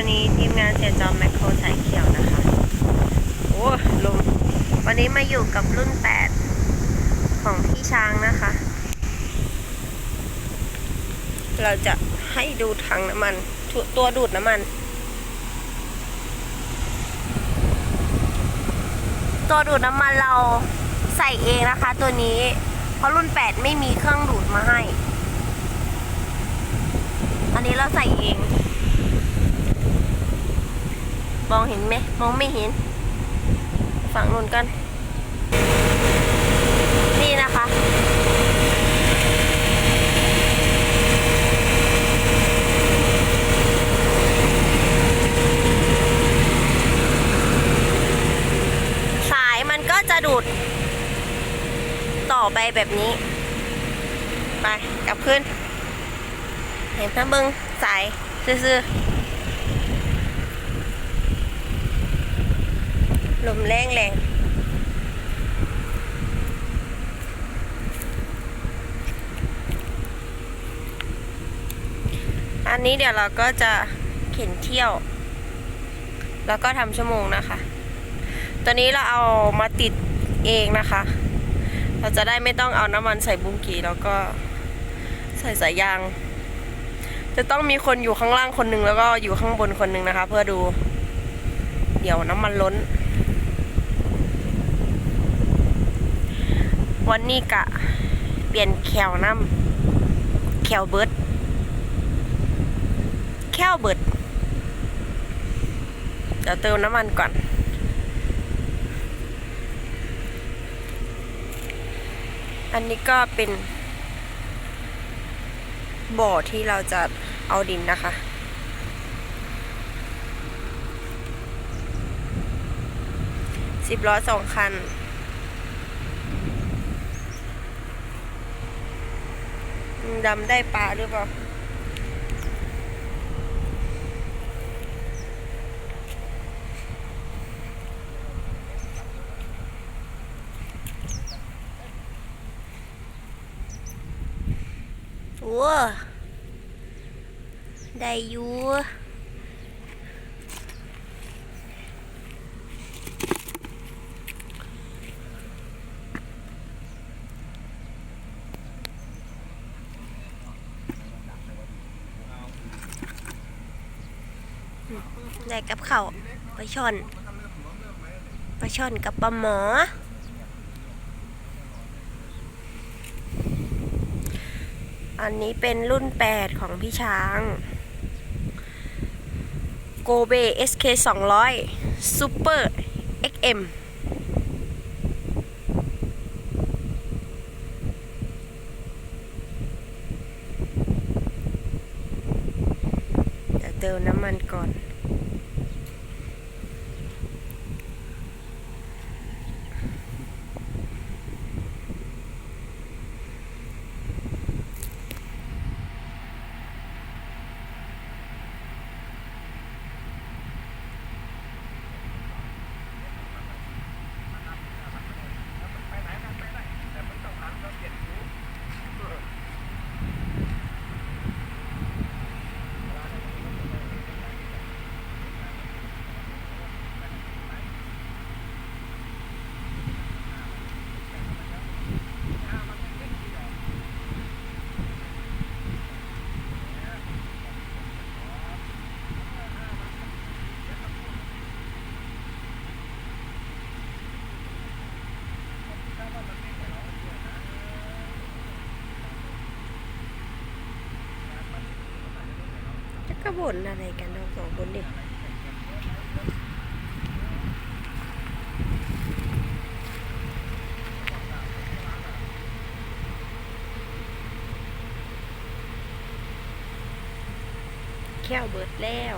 วันนี้ทีมงานเสียจอมแมคโครสายเขียวนะคะ โอ้ลมวันนี้มาอยู่กับรุ่น 8 ของพี่ช้างนะคะ เราจะให้ดูถังน้ำมัน ตัวดูดน้ำมัน ตัวดูดน้ำมันเราใส่เองนะคะ ตัวนี้ เพราะรุ่น 8 ไม่มีเครื่องดูดมาให้ อันนี้เราใส่เอง มองเห็นไหมมองไม่เห็น ฝั่งนู้นกัน นี่นะคะสายมันก็จะดูด ต่อไปแบบนี้ ไปกลับขึ้น เห็นนะเบิงสาย ซื่อๆ ลมแรงแรงอันนี้เดี๋ยวเราก็จะเข็นเที่ยว แล้วก็ทำชั่วโมงนะคะ ตัวนี้เราเอามาติดเองนะคะ เราจะได้ไม่ต้องเอาน้ำมันใส่บุ้งกีแล้วก็ใส่สายยาง จะต้องมีคนอยู่ข้างล่างคนหนึ่งแล้วก็อยู่ข้างบนคนหนึ่งนะคะ เพื่อดู เดี๋ยวน้ำมันล้น วันนี้กะเปลี่ยนแคลน้ำแคลเบิร์ดแคลเบิร์ดเดี๋ยวเติมน้ำมันก่อน อันนี้ก็เป็นบ่อที่เราจะเอาดินนะคะ สิบล้อสองคัน ดำได้ปลาหรือเปล่าโอ้ได้อยู่ได้กับเขาว ปลาช่อนปลาช่อนกับปลาหมอ อันนี้เป็นรุ่น 8 ของพี่ช้าง โกเบ SK 200 Super XM เดี๋ยวเติมน้ำมันก่อน บ่นอะไรกันเราสองคนดิแค่วเบิดแล้ว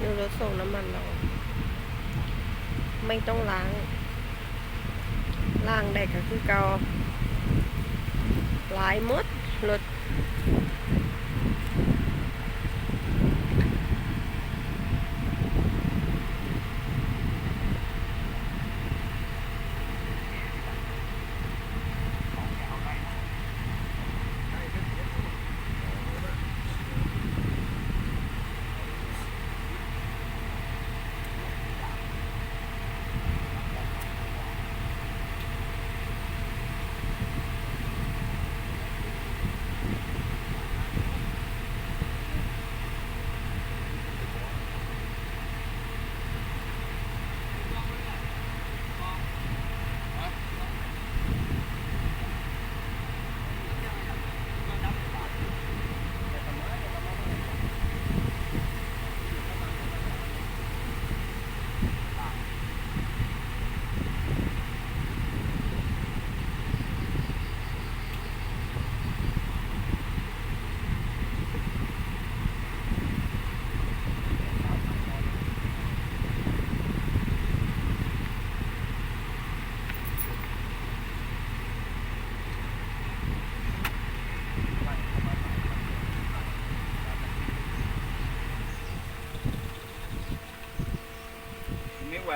ดูรถส่งน้ำมันเรา ไม่ต้องล้างล้างได้ก็คือเกาหลายมดรถ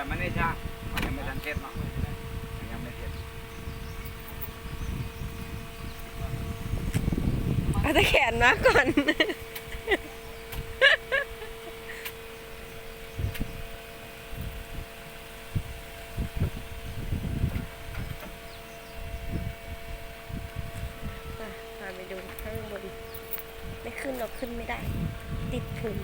ไมันไม่ช่างมันยังไม่ทันเช็ดเนาะมันยังไม่เช็ดเอาแต่แขนมาก่อน อะพาไปดูข้างบน ไม่ขึ้นหรอกขึ้นไม่ได้ ติดพุง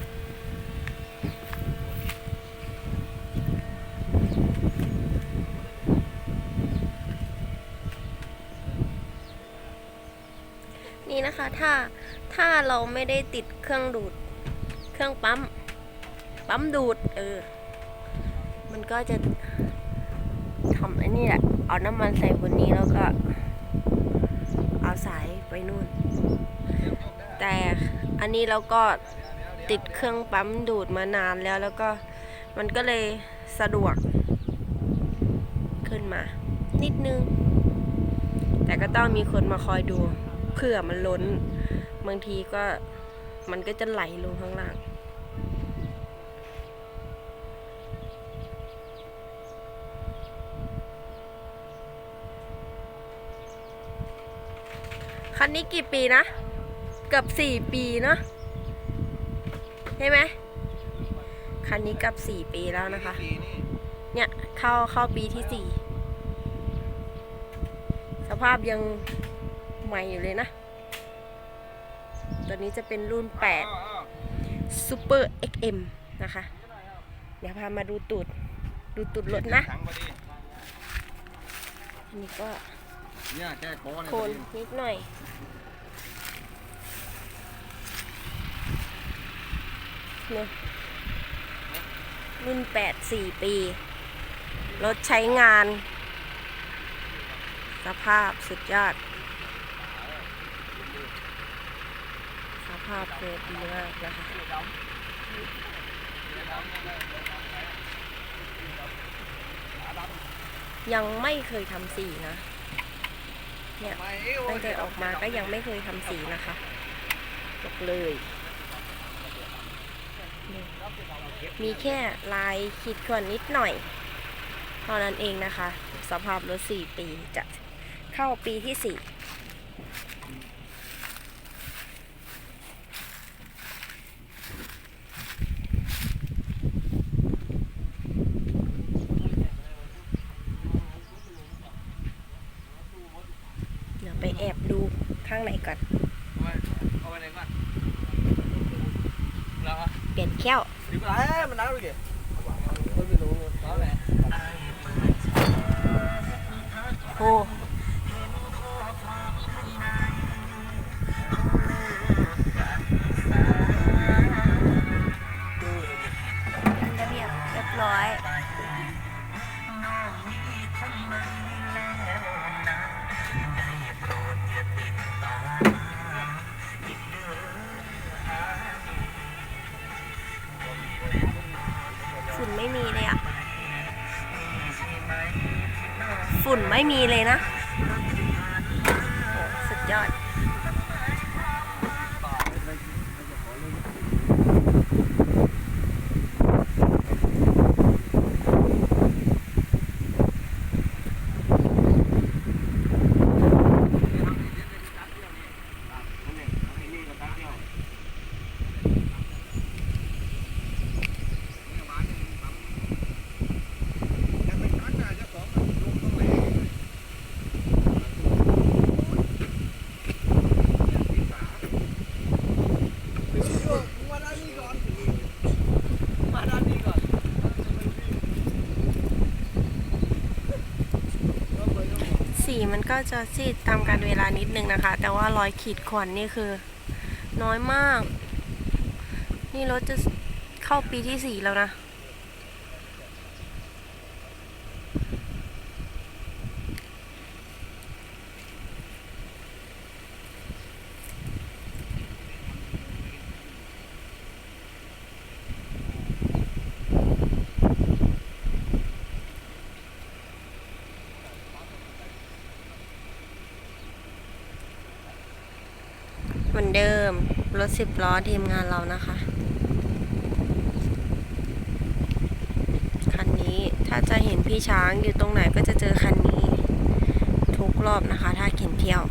นะคะ ถ้าถ้าเราไม่ได้ติดเครื่องดูด เครื่องปั๊ม ปั๊มดูด เออ มันก็จะทำไอ้นี่แหละ เอาน้ำมันใส่บนนี้แล้วก็ เอาสายไปนู่น แต่อันนี้เราก็ติดเครื่องปั๊มดูดมานานแล้วแล้วก็มันก็เลยสะดวก ขึ้นมา นิดนึง แต่ก็ต้องมีคนมาคอยดู เผื่อมันล้น บางทีก็มันก็จะไหลลงข้างล่าง คันนี้กี่ปีนะ เกือบสี่ปีเนาะใช่ไหมคันนี้เกับสี่ปีแล้วนะคะปีนี่เนี่ยเข้าเข้าปีที่สี่สภาพยัง ใหม่อยู่เลยนะ ตัวนี้จะเป็นรุ่น 8 Super XM นะคะ เดี๋ยวพามาดูตูด ดูตูดรถนะ อันนี้ก็โค้เนี่ยโคนนิดหน่อยเนี่ยรุ่น 8 4 ปี รถใช้งาน สภาพสุดยอด ส ภาพเกิดดีมากนะคะยังไม่เคยทำสีนะ เนี่ยตั้งแต่ออกมาก็ยังไม่เคยทำสีนะคะบอกเลยมีแค่ลายขีดข่วนนิดหน่อย เท่านั้นเองนะคะ สภาพรถ4ปีจะเข้าปีที่4 ก็จะซีดตามการเวลานิดนึงนะคะ แต่ว่ารอยขีดข่วนนี่คือ น้อยมาก นี่รถจะเข้าปีที่สี่แล้วนะ เดิม รถสิบล้อทีมงานเรานะคะ คันนี้ถ้าจะเห็นพี่ช้างอยู่ตรงไหนก็จะเจอคันนี้ ทุกรอบนะคะ ถ้าเข็นเที่ยว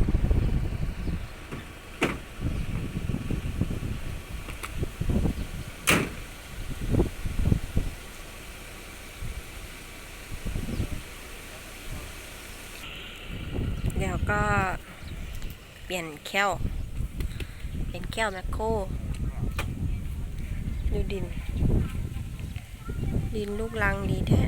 เดี๋ยวก็เปลี่ยนแค้ว เป็นแก้วแมคโครดูดิน ดินลูกลังดีแท้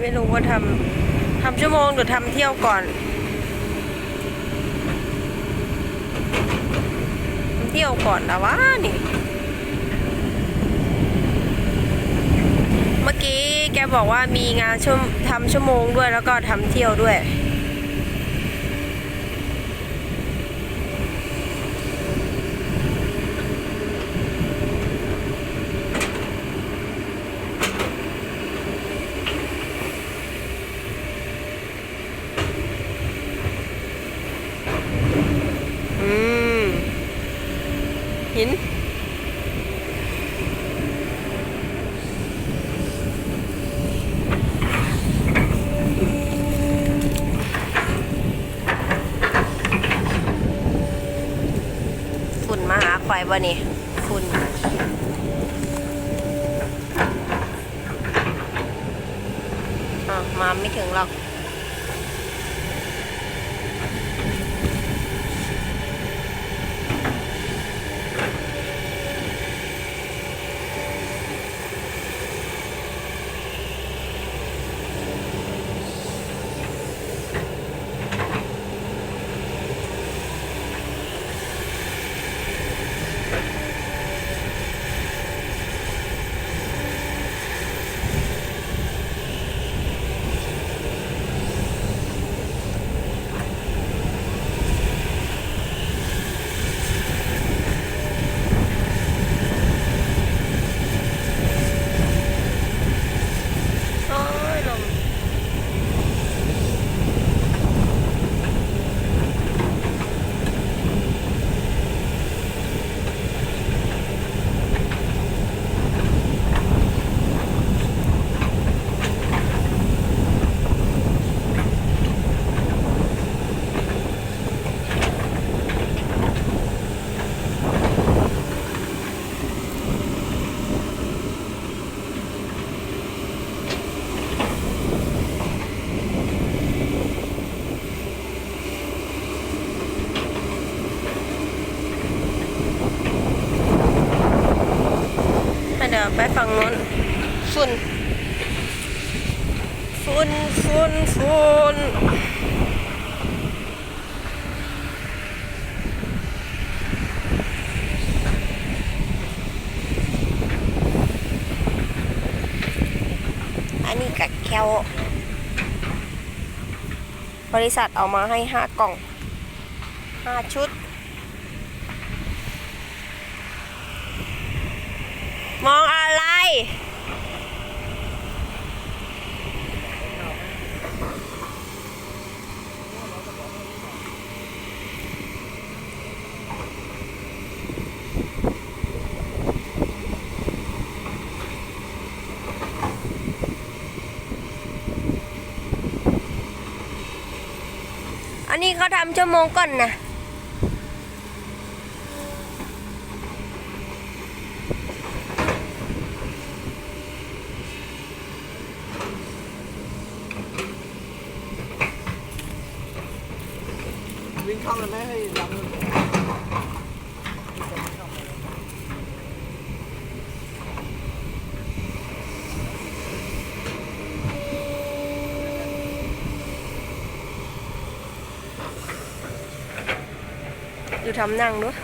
ไม่รู้ว่าทำทำชั่วโมงหรือทำเที่ยวก่อนทำเที่ยวก่อนนะวะนี่ เมื่อกี้แกบอกว่ามีงานชั่วทำชั่วโมงด้วยแล้วก็ทำเที่ยวด้วย วะนี่คุณมาไม่ถึงหรอก ไปเดี๋ยวไปฝั่งนู้นฝุ่นฝุ่นฝุ่นฝุ่นอันนี้กัดแคลบริษัทเอามาให้ห้ากล่องห้าชุด มองอะไร อันนี้เขาทำชั่วโมงก่อนนะ วิ่ง เข้าเลยไหมให้ลำ ดูทำนั่งด้วย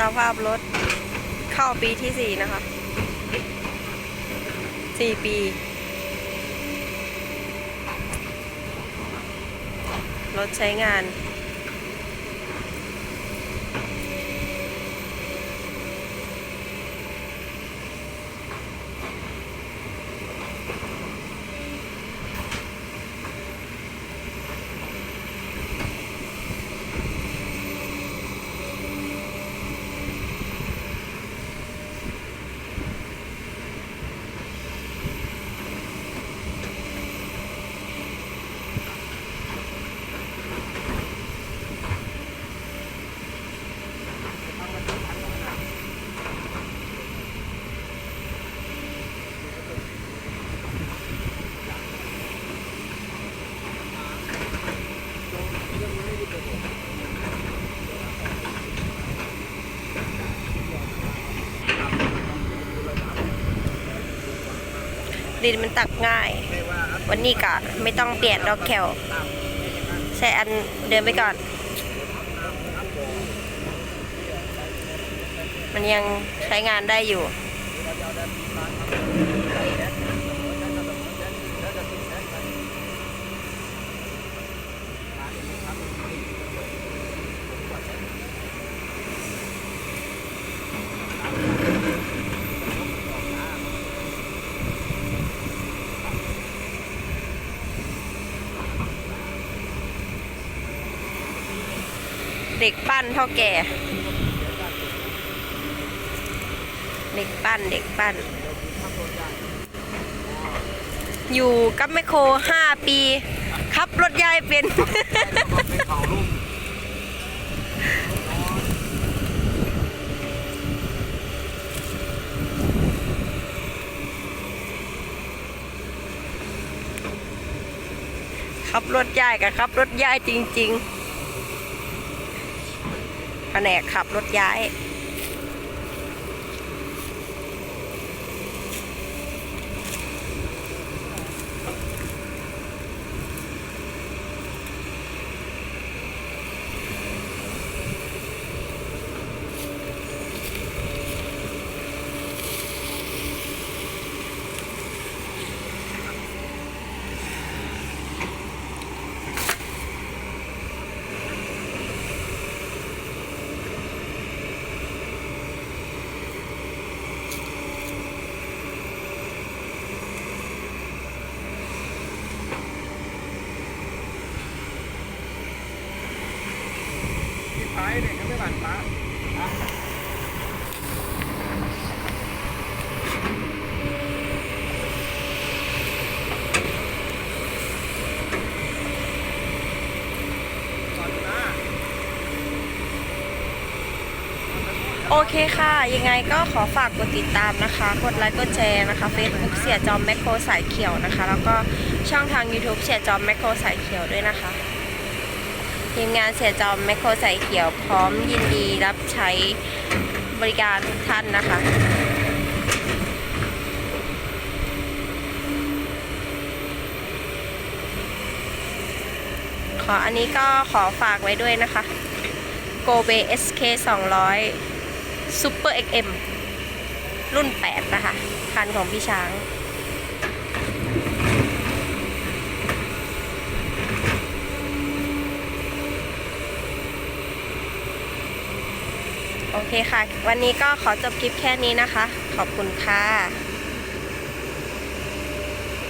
สภาพรถเข้าปีที่สี่นะคะสี่ปี รถใช้งาน ดินมันตักง่าย วันนี้ก็ไม่ต้องเปลี่ยนดอกแคลใช้อันเดินไปก่อน มันยังใช้งานได้อยู่ ปั้นเท่าแก่ เด็กปั้นเด็กปั้น อยู่กับแมคโครห้าปีขับรถยายเป็นขับรถยายกับขับรถยายจริง ๆ แผนกขับรถย้าย ที่ท้ายเนี่ยเขาไม่หลั่นฟ้านะ โอ เคค่ะ ยังไงก็ขอฝากกดติดตามนะคะ กดไลค์กดแชร์นะคะ Facebook เสียจอมแมคโครสายเขียวนะคะ แล้วก็ช่องทาง YouTube เสียจอมแมคโครสายเขียวด้วยนะคะทีมงานเสียจอมแมคโครสายเขียวพร้อมยินดีรับใช้บริการทุกท่านนะคะขออันนี้ก็ขอฝากไว้ด้วยนะคะโกเบ SK 200 ซูเปอร์ XM รุ่น8นะคะคันของพี่ช้างโอเคค่ะ วันนี้ก็ขอจบคลิปแค่นี้นะคะ ขอบคุณค่ะ